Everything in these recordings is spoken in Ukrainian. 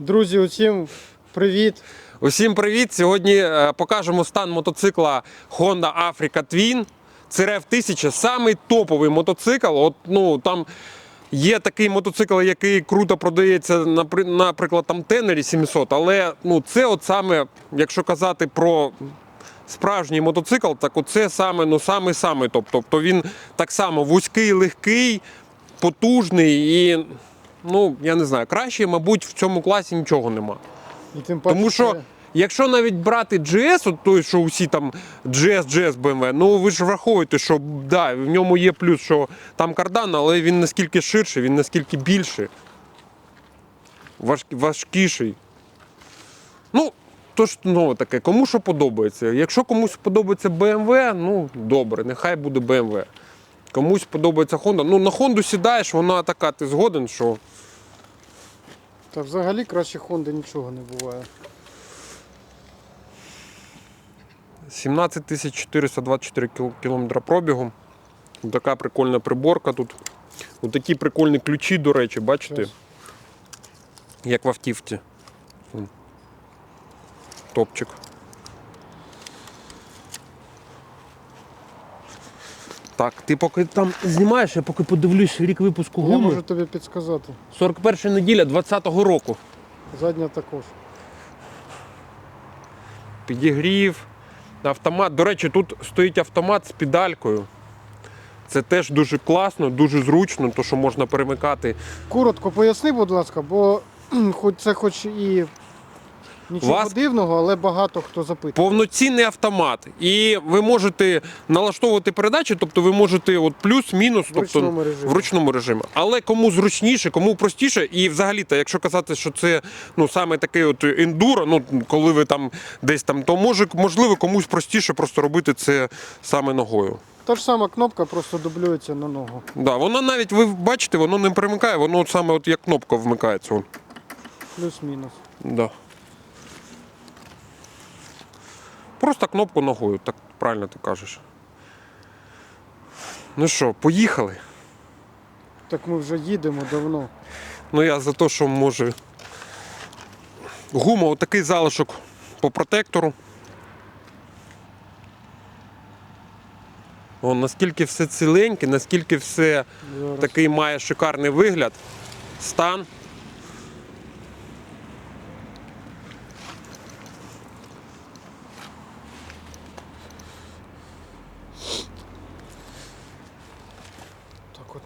Друзі, усім привіт! Усім привіт! Сьогодні е, покажемо стан мотоцикла Honda Africa Twin. CRF 1000 самий топовий мотоцикл. От, ну, там є такий мотоцикл, який круто продається, наприклад, там Tenere 700, але ну, це от саме, якщо казати про справжній мотоцикл, так оце саме, ну, самий самий топ. Тобто він так само вузький, легкий, потужний і, ну, я не знаю, краще, мабуть, в цьому класі нічого нема. І тим паче, Тому що, якщо навіть брати GS, от той, що усі там GS, GS BMW, ну ви ж враховуєте, що да, в ньому є плюс, що там кардан, але він наскільки ширший, він наскільки більший, важ, важкіший. Ну, то ж ну, таке, кому що подобається. Якщо комусь подобається BMW, ну добре, нехай буде BMW. Комусь подобається Honda. Ну, на Honda сідаєш, вона така, ти згоден, що Та взагалі краще Honda нічого не буває. 17 424 кіл- кілометра пробігу. Така прикольна приборка тут. Ось такі прикольні ключі, до речі, бачите? Щас. Як в автівці. Топчик. Так, ти поки там знімаєш, я поки подивлюсь рік випуску Я гуми. можу тобі підсказати. 41 неділя 20-го року. Задня також. підігрів, автомат. До речі, тут стоїть автомат з педалькою. Це теж дуже класно, дуже зручно, то що можна перемикати. Коротко поясни, будь ласка, бо кхм, хоч це хоч і нічого Вас- дивного, але багато хто запитує. Повноцінний автомат. І ви можете налаштовувати передачі, тобто ви можете от плюс-мінус, В тобто ручному режимі. в ручному режимі. Але кому зручніше, кому простіше, і взагалі-то, якщо казати, що це ну саме такий от ендуро, ну коли ви там десь там, то може можливо комусь простіше просто робити це саме ногою. Та ж сама кнопка просто дублюється на ногу. Да, воно навіть ви бачите, воно не примикає, воно от саме от як кнопка вмикається. Плюс-мінус. Да. Просто кнопку ногою, так правильно ти кажеш. Ну що, поїхали? Так ми вже їдемо давно. Ну я за те, що може. Гума, отакий залишок по протектору. О, наскільки все ціленьке, наскільки все Зараз. такий має шикарний вигляд, стан.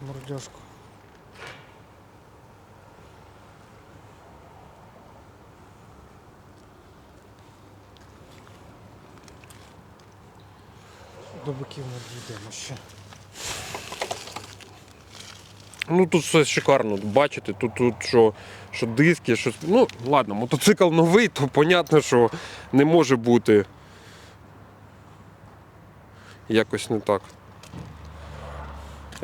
Так мордяшку. До боків не дійдемо ще. Ну тут все шикарно, бачите, тут, тут що, що диски, що. Ну, ладно, мотоцикл новий, то понятно, що не може бути якось не так.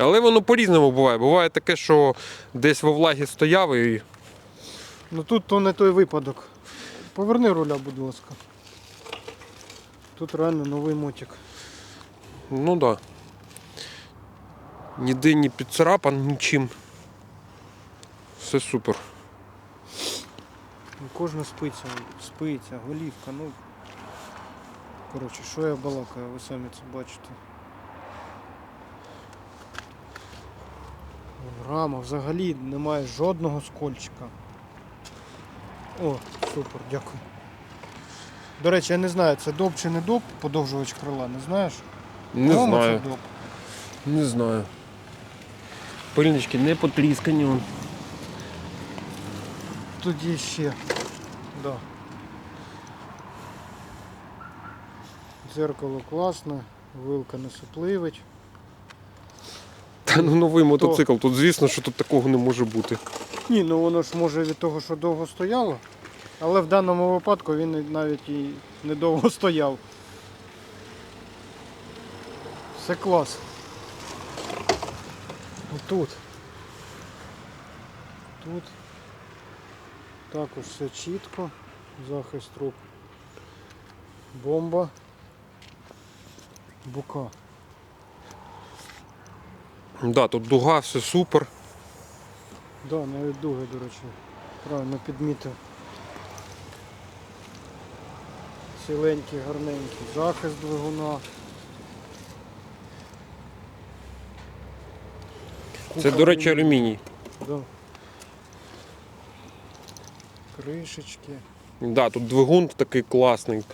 Але воно по-різному буває. Буває таке, що десь во влагі стояв і. Ну тут то не той випадок. Поверни руля, будь ласка. Тут реально новий мотик. Ну так. Да. Ніде не підцарапан нічим. Все супер. Ну, Кожна спиця, спиця, голівка, ну. Коротше, що я балакаю, ви самі це бачите. Рама взагалі немає жодного скольчика. О, супер, дякую. До речі, я не знаю, це доп чи не доп, подовжувач крила, не знаєш? Не По-моєму, знаю. Це доп. Не знаю. Пильнички не потріскані. вон. Тоді ще. Да. Дзеркало класне, вилка не супливить. Та ну новий мотоцикл. Тут звісно, що тут такого не може бути. Ні, ну воно ж може від того, що довго стояло. Але в даному випадку він навіть і недовго стояв. Все клас. Тут. Тут. Також все чітко. Захист рук. Бомба. Бука. Да, тут дуга, все супер. Да, навіть дуги, до речі, правильно підмітив. Ціленький, гарненький захист двигуна. Це, до речі, алюміній. Да. Кришечки. Да, тут двигун такий класний.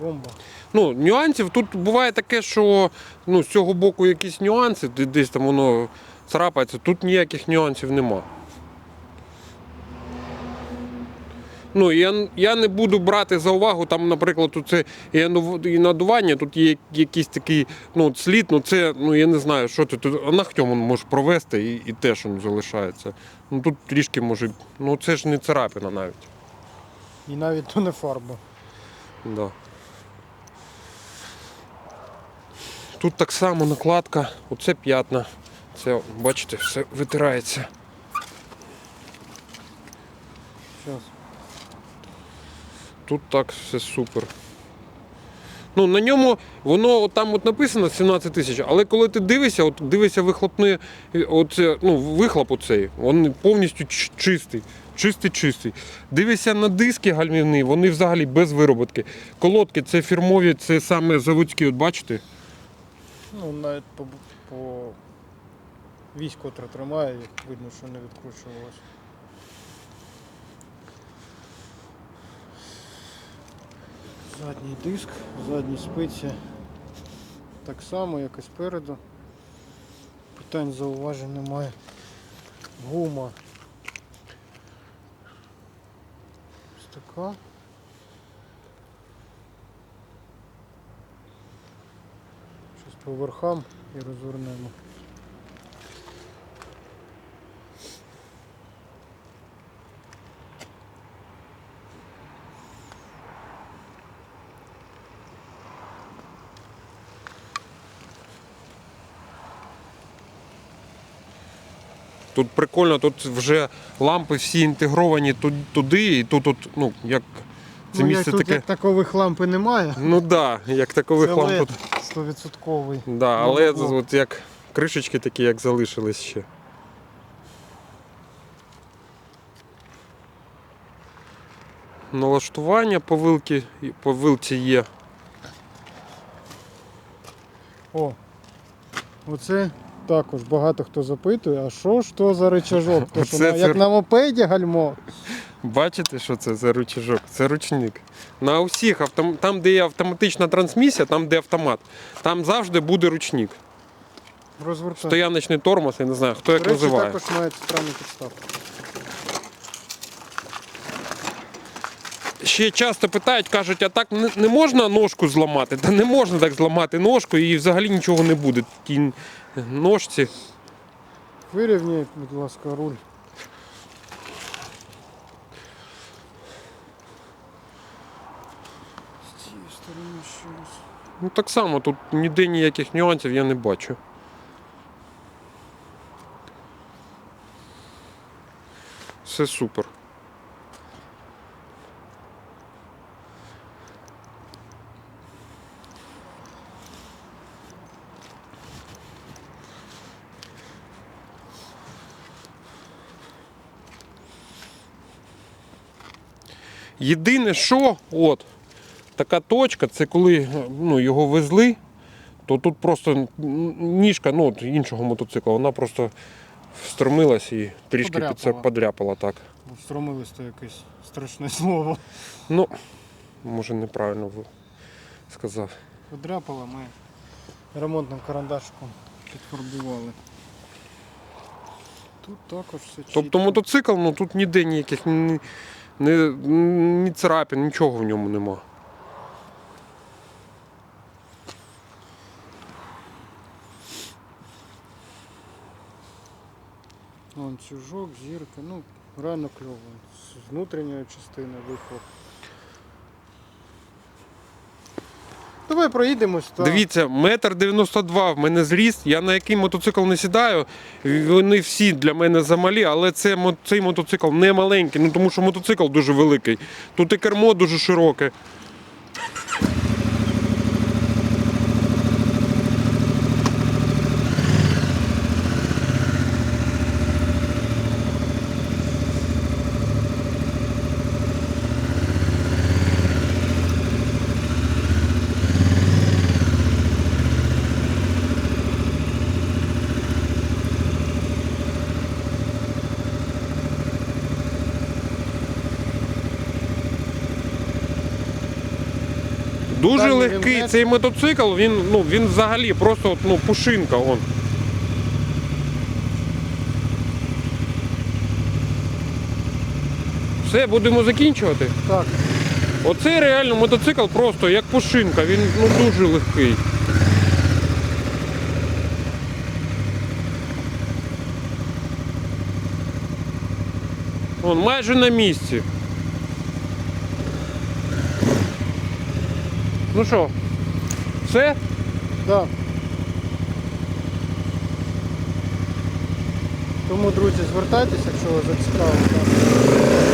Бомба. Ну, нюансів тут буває таке, що ну, з цього боку якісь нюанси, десь там воно царапається, тут ніяких нюансів нема. Ну, я, я не буду брати за увагу, там, наприклад, тут це і надування, тут є якийсь такий ну, слід, ну це, ну я не знаю, що ти тут, а нахтьом можеш провести і, і теж воно залишається. Ну тут трішки може, ну це ж не царапина навіть. І навіть то не фарба. Да. Тут так само накладка, оце п'ятна. Це, бачите, все витирається. Тут так все супер. Ну, на ньому воно от там от написано 17 тисяч, але коли ти дивишся, от дивишся вихлопний, оце, ну, вихлоп оцей, він повністю чистий. Чистий, чистий. Дивишся на диски гальмівні, вони взагалі без вироботки. Колодки це фірмові, це саме заводські, от бачите? Ну, навіть по, по вісь, котра тримає, видно, що не відкручувалось. Задній диск, задні спиці. Так само, як і спереду. Питань зауважень немає. Гума. Ось така. По верхам і розвернемо. Тут прикольно, тут вже лампи всі інтегровані туди, і тут, от, ну, як це ну, місце як тут таке. як такових лампи немає. Ну так, да, як такових Це ламп 100%. Да, але Ну, от як кришечки такі, як залишились ще. Налаштування по вилці, по вилці є. О, оце також багато хто запитує, а що ж то за рычажок? То, що Оце на, це- як на мопеді гальмо. Бачите, що це за рычажок? Це ручник. На усіх автом... там, де є автоматична трансмісія, там, де автомат, там завжди буде ручник. Розвертай. Стояночний тормоз, я не знаю, хто як речі, називає. також має центральну підставку. Ще часто питають, кажуть, а так не, не можна ножку зламати? Та не можна так зламати ножку і взагалі нічого не буде. Тій ножці. Вирівняй, будь ласка, руль. Цієї сторони раз. Ну так само, тут ніде ніяких нюансів я не бачу. Все супер. Єдине, що от, така точка, це коли ну, його везли, то тут просто ніжка ну, от іншого мотоцикла, вона просто встромилась і трішки під це Подряпала. подряпала так. Встромилось то якесь страшне слово. Ну, може неправильно сказав. Подряпало, ми ремонтним карандашиком підфарбували. Тут також все чітко. Тобто мотоцикл, ну тут ніде ніяких ні, ні, ні царапин, нічого в ньому нема. Ланцюжок, зірка, ну, реально кльово. З внутрішньої частини вихлоп. Давай проїдемось. Та... Дивіться, метр 92 в мене зріст. Я на який мотоцикл не сідаю. Вони всі для мене замалі, але це, цей мотоцикл не маленький, ну тому що мотоцикл дуже великий. Тут і кермо дуже широке. Дуже легкий цей мотоцикл, він, ну, він взагалі просто ну, пушинка. Он. Все, будемо закінчувати. Так. Оцей реально мотоцикл просто як пушинка, він ну, дуже легкий. Он майже на місці. Ну що, все? Так. Тому, друзі, звертайтеся, якщо вас зацікавило.